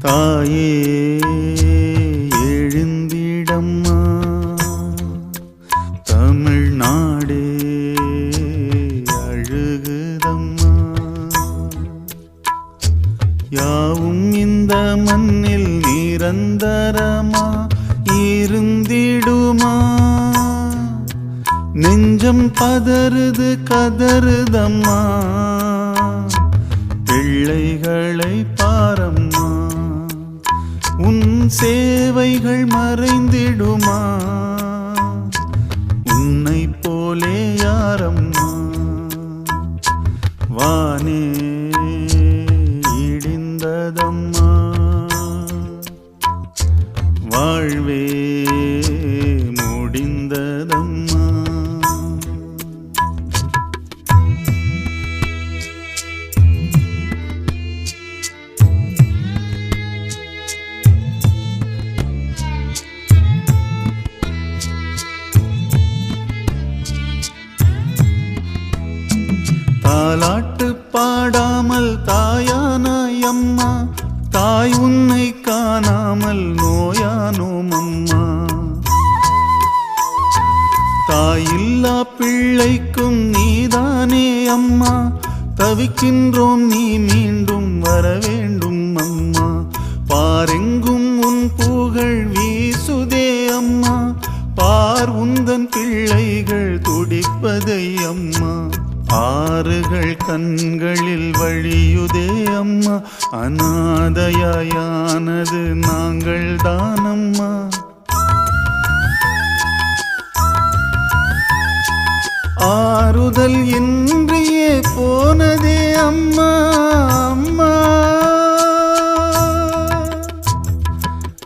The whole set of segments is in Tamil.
தாயே எழுந்திடம்மா. தமிழ்நாடே அழுகுதம்மா. யாவும் இந்த மண்ணில் நிரந்தரமா இருந்திடுமா? நெஞ்சம் பதறுது கதறுதம்மா. பிள்ளைகளை சேவைகள் மறைந்திடுமா? உன்னை போலே யாரம்மா? வானே. பாடாமல் தாயானாய் அம்மா. தாய் உன்னை காணாமல் நோயானோம் அம்மா. தாயில்லா பிள்ளைக்கும் நீதானே அம்மா. தவிக்கின்றோம் நீ மீண்டும் வர வேண்டும் அம்மா. பாரெங்கும் உன் புகழ் வீசுதே அம்மா. பார் உந்தன் பிள்ளைகள் துடிப்பதை அம்மா ஆறுகள் கண்களில் வழியுதே அம்மா. அநாதையாயானது நாங்கள் தானம்மா. ஆறுதல் இன்றியே போனதே அம்மா அம்மா.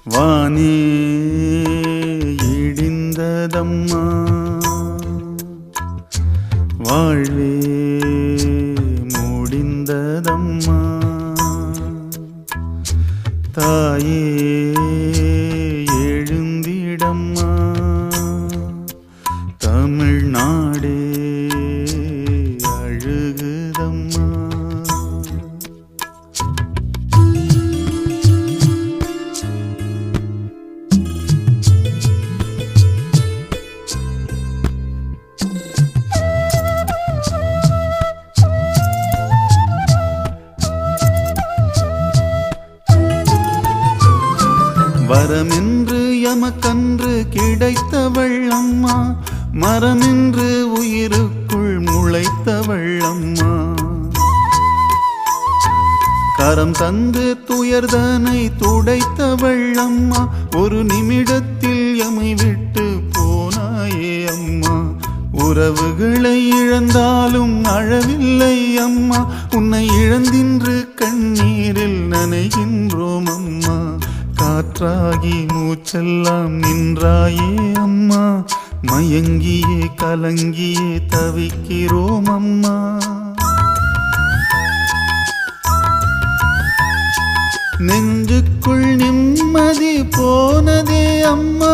வானே இடிந்ததம்மா. தாயே எழுந்திடம்மா வரமென்று எமக்கன்று கிடைத்தவள் அம்மா. மரமென்று உயிருக்குள் முளைத்தவள் அம்மா. கரம் தந்து துயர்தனை துடைத்தவள் அம்மா. ஒரு நிமிடத்தில் எமை விட்டு போனாயே அம்மா. உறவுகளை இழந்தாலும் அழவில்லை அம்மா. உன்னை இழந்தின்று கண்ணீரில் நனைகின்றோம் அம்மா காற்றாகி மூச்செல்லாம் நின்றாயே அம்மா. மயங்கியே கலங்கியே தவிக்கிறோம் அம்மா நெஞ்சுக்குள் நிம்மதி போனதே அம்மா.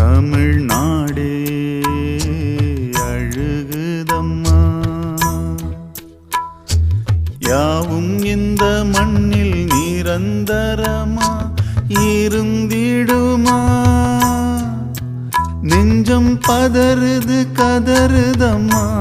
தமிழ்நாடே அழுகுதம்மா. யாவும் இந்த மண்ணில் நிரந்தரமா இருந்திடுமா? நெஞ்சம் பதறுது கதறுதம்மா.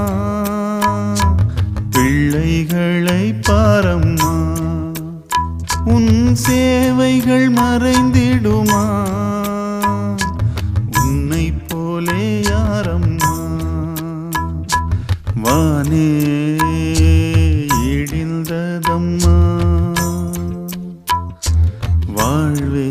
இடிந்ததம்மா வாழ்வே